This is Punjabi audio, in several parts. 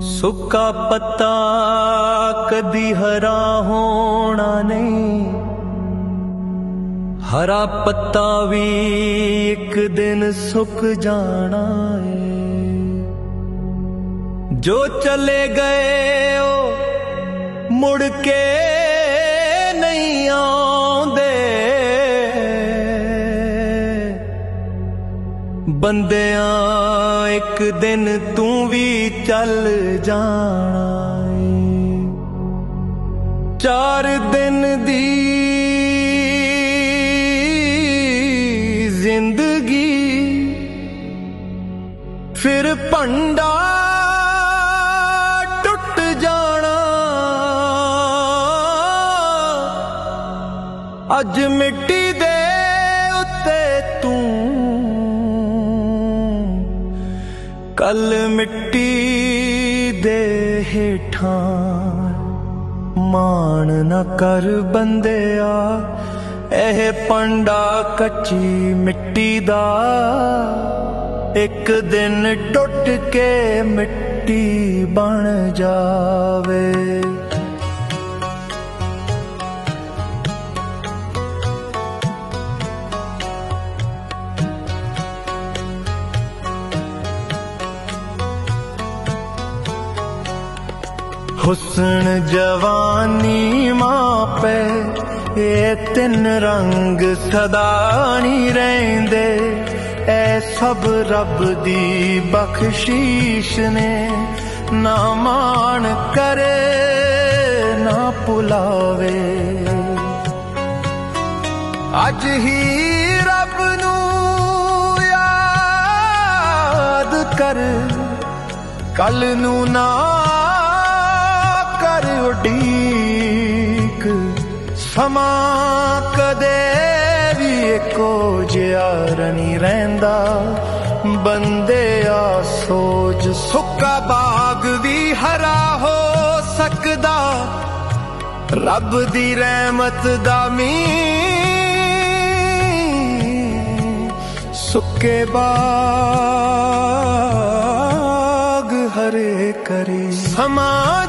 ਸੁੱਕਾ ਪੱਤਾ ਕਦੀ ਹਰਾ ਹੋਣਾ ਨਹੀਂ। ਹਰਾ ਪੱਤਾ ਵੀ ਇੱਕ ਦਿਨ ਸੁੱਕ ਜਾਣਾ ਏ। ਜੋ ਚਲੇ ਗਏ ਉਹ ਮੁੜ ਕੇ ਨਹੀਂ ਆ ਬੰਦਿਆਂ, ਇੱਕ ਦਿਨ ਤੂੰ ਵੀ ਚੱਲ ਜਾਣਾ ਏ ਚਾਰ ਦਿਨ ਦੀ ਜ਼ਿੰਦਗੀ, ਫਿਰ ਭੰਡਾ ਟੁੱਟ ਜਾਣਾ। ਅੱਜ ਮਿੱਟੀ ਦੇ ਉੱਤੇ ਤੂੰ ਕੱਲ ਮਿੱਟੀ ਦੇ ਹੇਠਾਂ ਮਾਣ ਨਾ ਕਰ ਬੰਦਿਆ, ਇਹ ਪੰਡਾ ਕੱਚੀ ਮਿੱਟੀ ਦਾ। ਇੱਕ ਦਿਨ ਟੁੱਟ ਕੇ ਮਿੱਟੀ ਬਣ ਜਾਵੇ। ਹੁਸਨ ਜਵਾਨੀ ਮਾਪੇ, ਇਹ ਤਿੰਨ ਰੰਗ ਸਦਾ ਨਹੀਂ ਰਹਿੰਦੇ। ਐ ਸਭ ਰੱਬ ਦੀ ਬਖਸ਼ੀਸ਼ ਨੇ, ਨਾ ਮਾਣ ਕਰੇ, ਨਾ ਪੁਲਾਵੇ ਅੱਜ ਹੀ ਰੱਬ ਨੂੰ ਯਾਦ ਕਰ ਕੱਲ ਨੂੰ ਨਾ ਉਡੀਕ ਸਮਾਂ ਕਦੇ ਵੀ ਇੱਕੋ ਜਿਹਾ ਨਹੀਂ ਰਹਿੰਦਾ। ਬੰਦੇ ਆ ਸੋਚ, ਸੁੱਕਾ ਬਾਗ ਵੀ ਹਰਾ ਹੋ ਸਕਦਾ। ਰੱਬ ਦੀ ਰਹਿਮਤ ਦਾ ਮੀਂਹ, ਸੁੱਕੇ ਬਾਗ ਹਰੇ ਕਰੀ। ਸਮਾਂ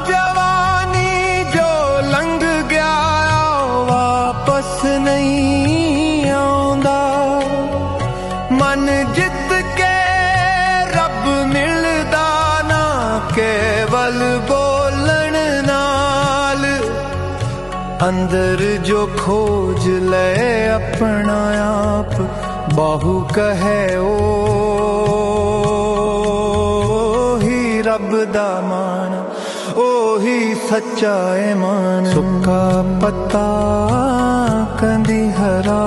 ਮਨ ਜਿੱਤ ਕੇ ਰੱਬ ਮਿਲਦਾ ਨਾ, ਕੇਵਲ ਬੋਲਣ ਨਾਲ। ਅੰਦਰ ਜੋ ਖੋਜ ਲੈ ਆਪਣਾ ਆਪ, ਬਾਹੂ ਕਹੇ ਓ ਹੀ ਰੱਬ ਦਾ ਮਾਨ ਉਹੀ ਸੱਚਾ ਇਮਾਨ ਸੁੱਕਾ ਪੱਤਾ ਕੰਦੀ ਹਰਾ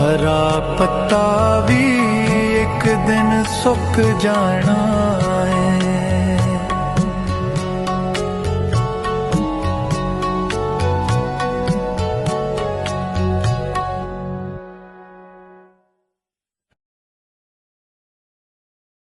ਹਰਾ ਪੱਤਾ ਵੀ ਇੱਕ ਦਿਨ ਸੁੱਕ ਜਾਣਾ ਹੈ